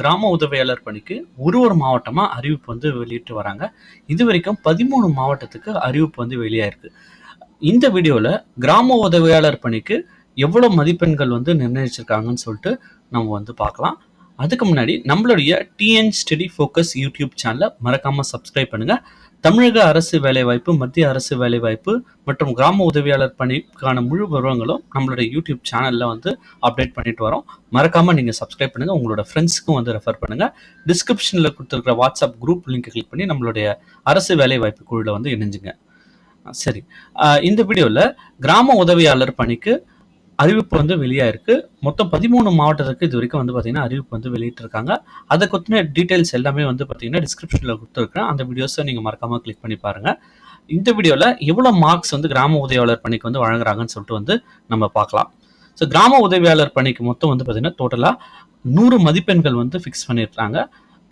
கிராம உதவியாளர் பணிக்கு ஒரு ஒரு மாவட்டமாக அறிவிப்பு வந்து வெளியிட்டு வராங்க. இது வரைக்கும் பதிமூணு மாவட்டத்துக்கு அறிவிப்பு வந்து வெளியாயிருக்கு. இந்த வீடியோவில் கிராம உதவியாளர் பணிக்கு எவ்வளோ மதிப்பெண்கள் வந்து நிர்ணயிச்சிருக்காங்கன்னு சொல்லிட்டு நம்ம வந்து பார்க்கலாம். அதுக்கு முன்னாடி நம்மளுடைய டிஎன் ஸ்டடி ஃபோக்கஸ் யூடியூப் சேனலை மறக்காமல் சப்ஸ்கிரைப் பண்ணுங்கள் தமிழக அரசு வேலைவாய்ப்பு மத்திய அரசு வேலைவாய்ப்பு மற்றும் கிராம உதவியாளர் பணிக்கான முழு விவரங்களும் நம்மளுடைய யூடியூப் சேனலில் வந்து அப்டேட் பண்ணிட்டு வரோம். மறக்காமல் நீங்கள் சப்ஸ்கிரைப் பண்ணுங்கள் உங்களோட ஃப்ரெண்ட்ஸுக்கும் வந்து ரெஃபர் பண்ணுங்கள் டிஸ்கிரிப்ஷனில் கொடுத்துருக்கிற வாட்ஸ்அப் குரூப் லிங்க் கிளிக் பண்ணி நம்மளுடைய அரசு வேலைவாய்ப்பு குழுவில் வந்து இணைஞ்சுங்க. சரி. இந்த வீடியோவில் கிராம உதவியாளர் பணிக்கு அறிவிப்பு வந்து வெளியாயிருக்கு. மொத்தம் பதிமூணு மாவட்டத்துக்கு இது வரைக்கும் வந்து பார்த்தீங்கன்னா அறிவிப்பு வந்து வெளியிட்டிருக்காங்க. அதை கொத்தின டீட்டெயில்ஸ் எல்லாமே வந்து பார்த்தீங்கன்னா டிஸ்கிரிப்ஷனில் கொடுத்துருக்கேன் அந்த வீடியோஸை நீங்கள் மறக்காமல் கிளிக் பண்ணி பாருங்கள் இந்த வீடியோவில் எவ்வளோ மார்க்ஸ் வந்து கிராம உதவியாளர் பணிக்கு வந்து வழங்குறாங்கன்னு சொல்லிட்டு வந்து நம்ம பார்க்கலாம். ஸோ கிராம உதவியாளர் பணிக்கு மொத்தம் வந்து பார்த்தீங்கன்னா டோட்டலாக நூறு மதிப்பெண்கள் வந்து ஃபிக்ஸ் பண்ணியிருக்காங்க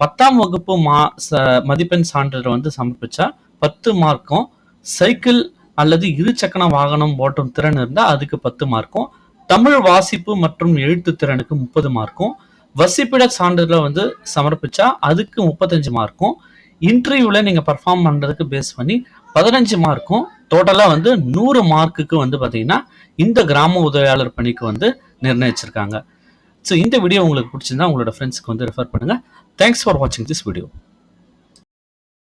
பத்தாம் வகுப்பு மா ச மதிப்பெண் சான்றிதழ் வந்து சமர்ப்பிச்சா பத்து மார்க்கும் சைக்கிள் அல்லது இருசக்கர வாகனம் ஓட்டும் திறன் இருந்தால் அதுக்கு பத்து மார்க்கும் தமிழ் வாசிப்பு மற்றும் எழுத்து திறனுக்கு முப்பது மார்க்கும் வசிப்பிட சான்றிதழை வந்து சமர்ப்பிச்சா அதுக்கு முப்பத்தஞ்சு மார்க்கும் இன்டர்வியூவில் நீங்கள் பர்ஃபார்ம் பண்ணுறதுக்கு பேஸ் பண்ணி பதினஞ்சு மார்க்கும் டோட்டலாக வந்து நூறு மார்க்குக்கு வந்து பார்த்தீங்கன்னா இந்த கிராம உதவியாளர் பணிக்கு வந்து நிர்ணயிச்சிருக்காங்க. ஸோ இந்த வீடியோ உங்களுக்கு பிடிச்சிருந்தா உங்களோட ஃப்ரெண்ட்ஸ்க்கு வந்து ரெஃபர் பண்ணுங்கள் தேங்க்ஸ் ஃபார் வாட்சிங் திஸ் வீடியோ